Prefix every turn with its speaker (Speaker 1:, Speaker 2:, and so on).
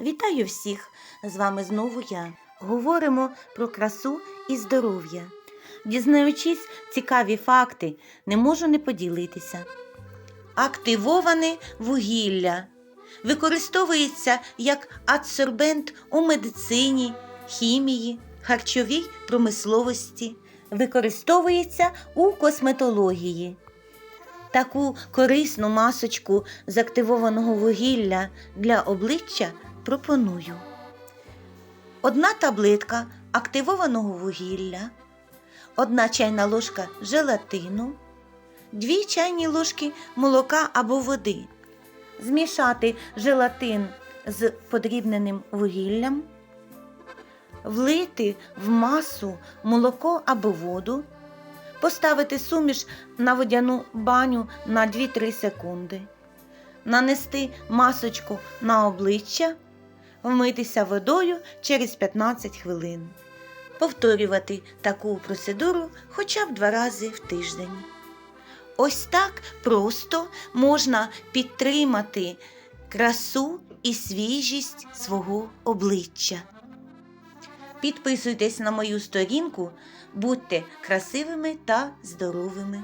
Speaker 1: Вітаю всіх! З вами знову я. Говоримо про красу і здоров'я. Дізнаючись цікаві факти, не можу не поділитися. Активоване вугілля використовується як адсорбент у медицині, хімії, харчовій промисловості, використовується у косметології. Таку корисну масочку з активованого вугілля для обличчя пропоную. Одна таблетка активованого вугілля, одна чайна ложка желатину, дві чайні ложки молока або води. Змішати желатин з подрібненим вугіллям, влити в масу молоко або воду, поставити суміш на водяну баню на 2-3 секунди, нанести масочку на обличчя, вмитися водою через 15 хвилин. Повторювати таку процедуру хоча б два рази в тиждень. Ось так просто можна підтримати красу і свіжість свого обличчя. Підписуйтесь на мою сторінку, будьте красивими та здоровими.